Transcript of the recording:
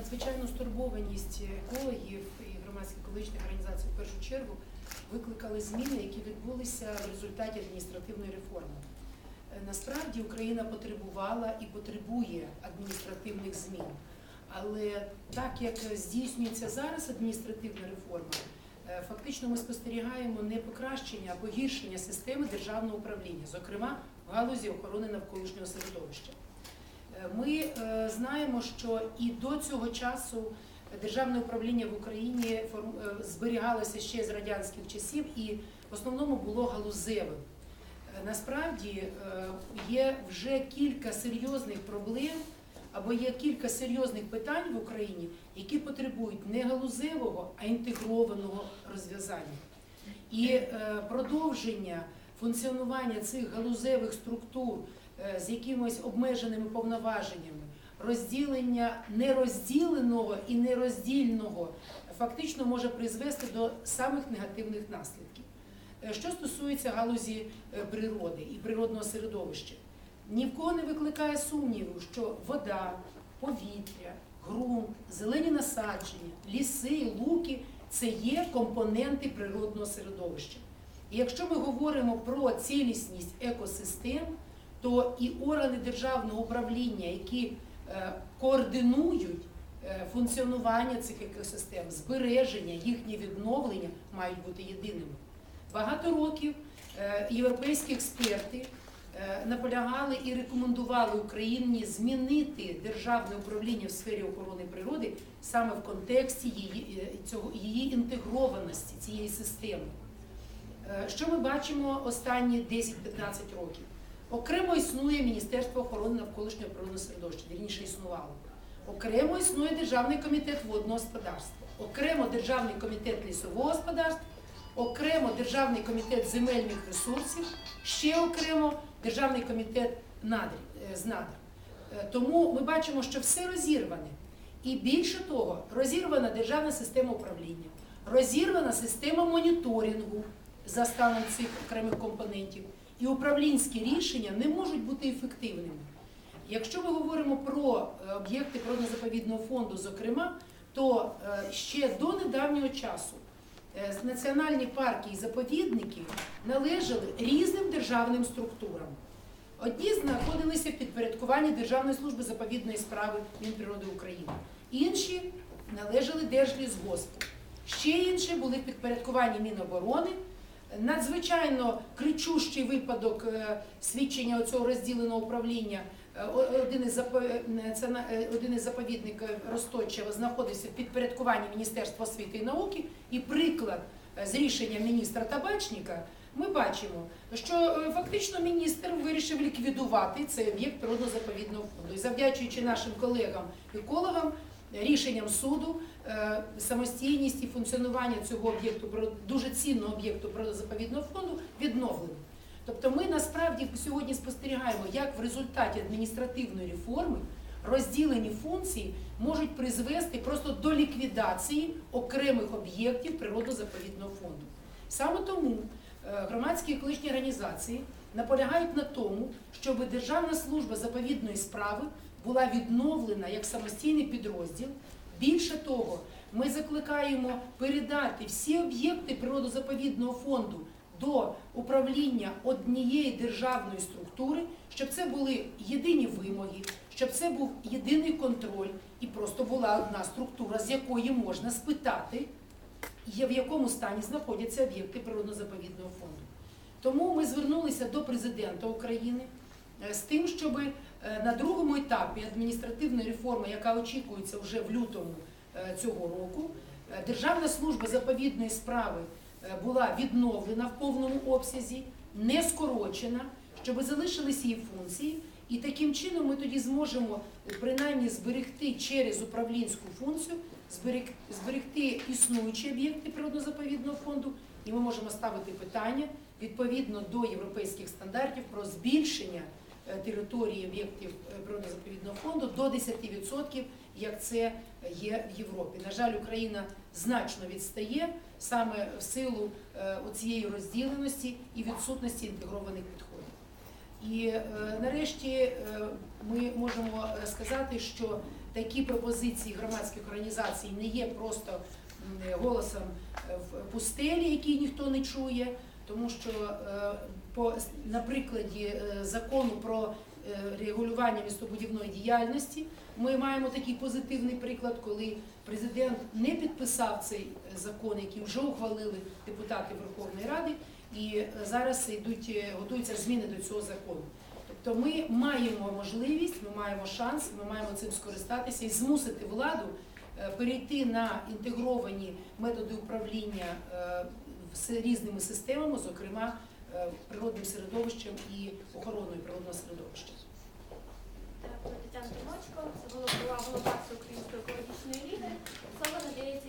надзвичайну стурбованість екологів і громадських екологічних організацій в першу чергу викликали зміни, які відбулися в результаті адміністративної реформи. Е, Насправді Україна потребувала і потребує адміністративних змін. Але так як здійснюється зараз адміністративна реформа, е, фактично ми спостерігаємо не покращення, а погіршення системи державного управління, зокрема в галузі охорони навколишнього середовища. Ми е, знаємо, що і до цього часу державне управління в Україні е, зберігалося ще з радянських часів і в основному було галузевим. Е, Насправді є вже кілька серйозних проблем або є кілька серйозних питань в Україні, які потребують не галузевого, а інтегрованого розв'язання. І продовження функціонування цих галузевих структур з якимись обмеженими повноваженнями, розділення нерозділеного і нероздільного фактично може призвести до самих негативних наслідків. Е, Що стосується галузі е, природи і природного середовища, ні в кого не викликає сумніву, що вода, повітря, ґрунт, зелені насадження, ліси, луки це є компоненти природного середовища. І якщо ми говоримо про цілісність екосистем, то і органи державного управління, які е, координують е, функціонування цих екосистем, збереження, їхнє відновлення мають бути єдиними. Багато років е, європейські експерти наполягали і рекомендували Україні змінити державне управління в сфері охорони природи саме в контексті її, цього, її інтегрованості цієї системи. Що ми бачимо останні 10-15 років? Окремо існує Міністерство охорони навколишнього природного середовища, вірніше існувало. Окремо існує Державний комітет водного господарства, окремо Державний комітет лісового господарства, окремо Державний комітет земельних ресурсів, ще окремо Державний комітет надрів, е, з надр. Е, Тому ми бачимо, що все розірване. І більше того, розірвана державна система управління, розірвана система моніторингу за станом цих окремих компонентів, і управлінські рішення не можуть бути ефективними. Якщо ми говоримо про е, об'єкти природно-заповідного фонду, зокрема, то е, ще до недавнього часу е, національні парки і заповідники належали різним державним структурам. Одні знаходилися в підпорядкуванні Державної служби заповідної справи Мінприроди України, інші належали Держлісгоспу. Ще інші були в Міноборони. Надзвичайно кричущий випадок е, свідчення цього розділеного управління. Е, Один із, е, один із заповідників Росточева знаходився в підпорядкуванні Міністерства освіти і науки. І приклад з рішення міністра Табачника ми бачимо, що фактично міністр вирішив ліквідувати цей об'єкт природно-заповідного фонду. І завдячуючи нашим колегам-екологам, рішенням суду, е, самостійність і функціонування цього об'єкту, дуже цінного об'єкту природозаповідного фонду відновлено. Тобто ми насправді сьогодні спостерігаємо, як в результаті адміністративної реформи розділені функції можуть призвести просто до ліквідації окремих об'єктів природозаповідного фонду. Саме тому е, громадські екологічні організації наполягають на тому, щоб Державна служба заповідної справи була відновлена як самостійний підрозділ. Більше того, ми закликаємо передати всі об'єкти природозаповідного фонду до управління однієї державної структури, щоб це були єдині вимоги, щоб це був єдиний контроль і просто була одна структура, з якої можна спитати, в якому стані знаходяться об'єкти природно-заповідного фонду. Тому ми звернулися до президента України з тим, щоб е, на другому етапі адміністративної реформи, яка очікується вже в лютому е, цього року, е, Державна служба заповідної справи е, була відновлена в повному обсязі, не скорочена, щоб залишились її функції. І таким чином ми тоді зможемо е, принаймні зберегти через управлінську функцію, зберег- зберегти існуючі об'єкти природно-заповідного фонду, і ми можемо ставити питання відповідно до європейських стандартів про збільшення е, території об'єктів е, природно-заповідного фонду до 10%, як це є в Європі. На жаль, Україна значно відстає саме в силу е, цієї розділеності і відсутності інтегрованих підходів. І е, нарешті е, ми можемо е, сказати, що такі пропозиції громадських організацій не є просто голосом е, в пустелі, який ніхто не чує, тому що е, по на прикладі е, закону про е, регулювання містобудівної діяльності ми маємо такий позитивний приклад, коли президент не підписав цей закон, який вже ухвалили депутати Верховної Ради, і зараз йдуть готуються зміни до цього закону. Тобто ми маємо можливість, ми маємо шанс, ми маємо цим скористатися і змусити владу перейти на інтегровані методи управління з різними системами, зокрема е, природним середовищем і охороною природного середовища. Дякую, Тетяна Тимочко. Це була голова Всеукраїнської Української екологічної ліги. Слово надається